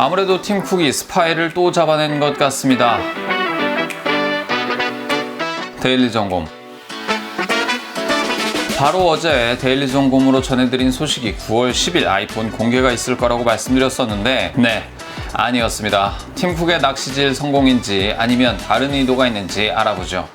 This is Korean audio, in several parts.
아무래도 팀 쿡이 스파이를 또 잡아낸 것 같습니다. 데일리 점검. 바로 어제 데일리 점검으로 전해드린 소식이 9월 10일 아이폰 공개가 있을 거라고 말씀드렸었는데 네 아니었습니다. 팀쿡의 낚시질 성공인지 아니면 다른 의도가 있는지 알아보죠.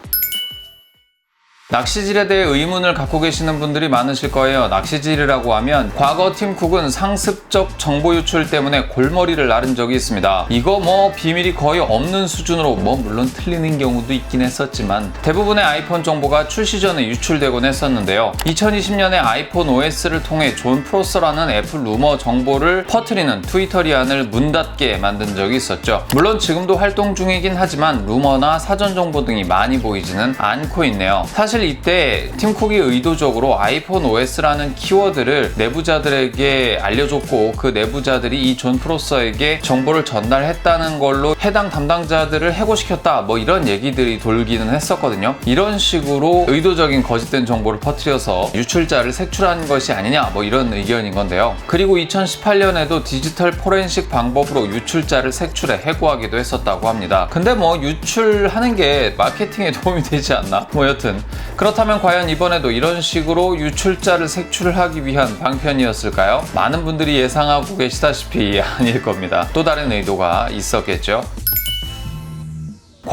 낚시질에 대해 의문을 갖고 계시는 분들이 많으실 거예요. 낚시질이라고 하면 과거 팀쿡은 상습적 정보 유출 때문에 골머리를 앓은 적이 있습니다. 이거 뭐 비밀이 거의 없는 수준으로 뭐 물론 틀리는 경우도 있긴 했었지만 대부분의 아이폰 정보가 출시 전에 유출되곤 했었는데요. 2020년에 아이폰 OS를 통해 존 프로서라는 애플 루머 정보를 퍼뜨리는 트위터리안을 문 닫게 만든 적이 있었죠. 물론 지금도 활동 중이긴 하지만 루머나 사전 정보 등이 많이 보이지는 않고 있네요. 사실 이때 팀쿡이 의도적으로 아이폰 OS라는 키워드를 내부자들에게 알려줬고 그 내부자들이 이 존 프로서에게 정보를 전달했다는 걸로 해당 담당자들을 해고시켰다 뭐 이런 얘기들이 돌기는 했었거든요. 이런 식으로 의도적인 거짓된 정보를 퍼뜨려서 유출자를 색출한 것이 아니냐 뭐 이런 의견인 건데요. 그리고 2018년에도 디지털 포렌식 방법으로 유출자를 색출해 해고하기도 했었다고 합니다. 근데 뭐 유출하는 게 마케팅에 도움이 되지 않나? 뭐 여튼 그렇다면 과연 이번에도 이런 식으로 유출자를 색출을 하기 위한 방편이었을까요? 많은 분들이 예상하고 계시다시피 아닐 겁니다. 또 다른 의도가 있었겠죠.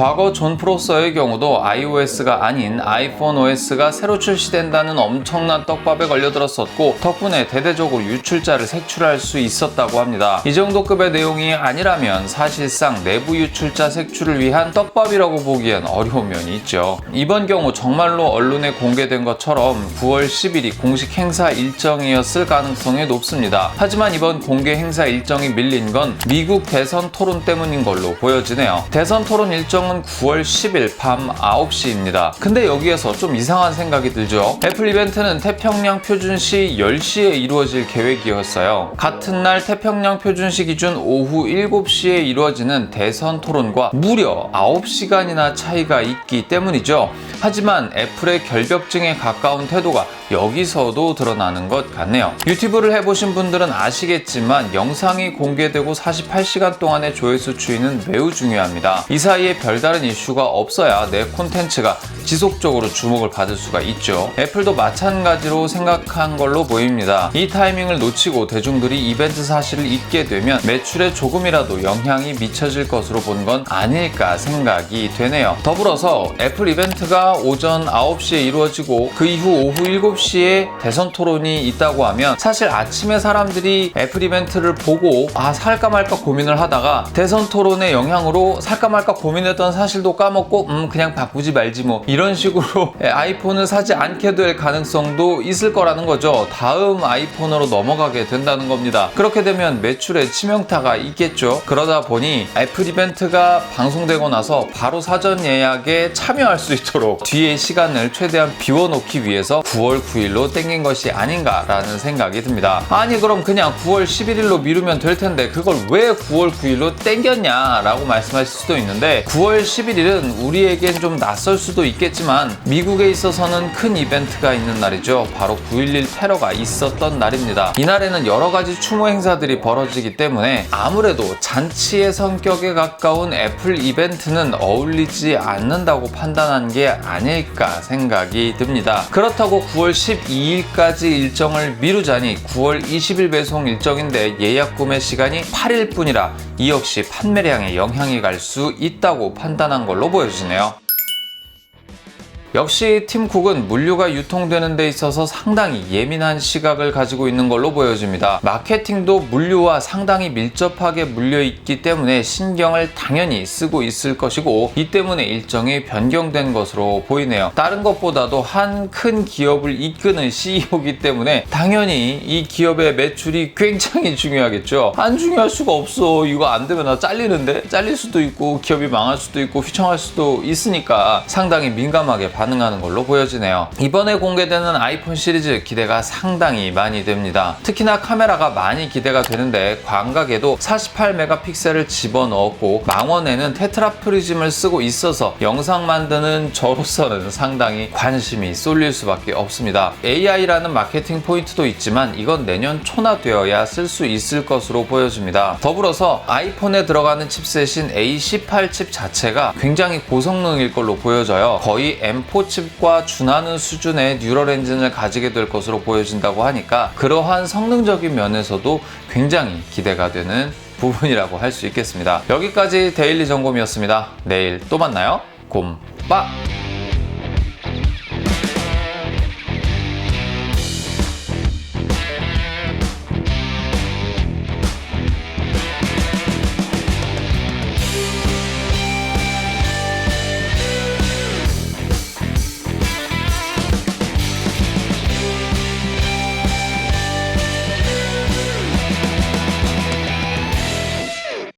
과거 존 프로서의 경우도 iOS가 아닌 아이폰 OS가 새로 출시된다는 엄청난 떡밥에 걸려들었었고 덕분에 대대적으로 유출자를 색출할 수 있었다고 합니다. 이 정도 급의 내용이 아니라면 사실상 내부 유출자 색출을 위한 떡밥이라고 보기엔 어려운 면이 있죠. 이번 경우 정말로 언론에 공개된 것처럼 9월 10일이 공식 행사 일정이었을 가능성이 높습니다. 하지만 이번 공개 행사 일정이 밀린 건 미국 대선 토론 때문인 걸로 보여지네요. 대선 토론 일정 일정은 9월 10일 밤 9시입니다. 근데 여기에서 좀 이상한 생각이 들죠. 애플 이벤트는 태평양 표준시 10시에 이루어질 계획이었어요. 같은 날 태평양 표준시 기준 오후 7시에 이루어지는 대선 토론과 무려 9시간이나 차이가 있기 때문이죠. 하지만 애플의 결벽증에 가까운 태도가 여기서도 드러나는 것 같네요. 유튜브를 해보신 분들은 아시겠지만 영상이 공개되고 48시간 동안의 조회수 추이는 매우 중요합니다. 이 사이에 별다른 이슈가 없어야 내 콘텐츠가 지속적으로 주목을 받을 수가 있죠. 애플도 마찬가지로 생각한 걸로 보입니다. 이 타이밍을 놓치고 대중들이 이벤트 사실을 잊게 되면 매출에 조금이라도 영향이 미쳐질 것으로 본 건 아닐까 생각이 되네요. 더불어서 애플 이벤트가 오전 9시에 이루어지고 그 이후 오후 7시에 대선 토론이 있다고 하면 사실 아침에 사람들이 애플 이벤트를 보고 아 살까 말까 고민을 하다가 대선 토론의 영향으로 살까 말까 고민했던 사실도 까먹고 음 그냥 바꾸지 말지 뭐 이런 식으로 아이폰을 사지 않게 될 가능성도 있을 거라는 거죠. 다음 아이폰으로 넘어가게 된다는 겁니다. 그렇게 되면 매출에 치명타가 있겠죠. 그러다 보니 애플 이벤트가 방송되고 나서 바로 사전 예약에 참여할 수 있도록 뒤에 시간을 최대한 비워놓기 위해서 9월 9일로 땡긴 것이 아닌가라는 생각이 듭니다. 아니 그럼 그냥 9월 11일로 미루면 될 텐데 그걸 왜 9월 9일로 땡겼냐라고 말씀하실 수도 있는데 9월 11일은 우리에겐 좀 낯설 수도 있겠지만 미국에 있어서는 큰 이벤트가 있는 날이죠. 바로 9.11 테러가 있었던 날입니다. 이날에는 여러 가지 추모 행사들이 벌어지기 때문에 아무래도 잔치의 성격에 가까운 애플 이벤트는 어울리지 않는다고 판단한 게 아닐까 생각이 듭니다. 그렇다고 9월 12일까지 일정을 미루자니 9월 20일 배송 일정인데 예약 구매 시간이 8일 뿐이라 이 역시 판매량에 영향이 갈 수 있다고 판단한 걸로 보여지네요. 역시 팀쿡은 물류가 유통되는 데 있어서 상당히 예민한 시각을 가지고 있는 걸로 보여집니다. 마케팅도 물류와 상당히 밀접하게 물려 있기 때문에 신경을 당연히 쓰고 있을 것이고 이 때문에 일정이 변경된 것으로 보이네요. 다른 것보다도 한 큰 기업을 이끄는 CEO이기 때문에 당연히 이 기업의 매출이 굉장히 중요하겠죠. 안 중요할 수가 없어. 이거 안 되면 나 잘리는데? 잘릴 수도 있고 기업이 망할 수도 있고 휘청할 수도 있으니까 상당히 민감하게 반응하는 걸로 보여지네요. 이번에 공개되는 아이폰 시리즈 기대가 상당히 많이 됩니다. 특히나 카메라가 많이 기대가 되는데 광각에도 48메가픽셀을 집어넣었고 망원에는 테트라 프리즘을 쓰고 있어서 영상 만드는 저로서는 상당히 관심이 쏠릴 수밖에 없습니다. AI라는 마케팅 포인트도 있지만 이건 내년 초나 되어야 쓸 수 있을 것으로 보여집니다. 더불어서 아이폰에 들어가는 칩셋인 A18 칩 자체가 굉장히 고성능일 걸로 보여져요. 거의 M4 칩과 준하는 수준의 뉴럴 엔진을 가지게 될 것으로 보여진다고 하니까 그러한 성능적인 면에서도 굉장히 기대가 되는 부분이라고 할 수 있겠습니다. 여기까지 데일리 점검이었습니다. 내일 또 만나요. 곰빠!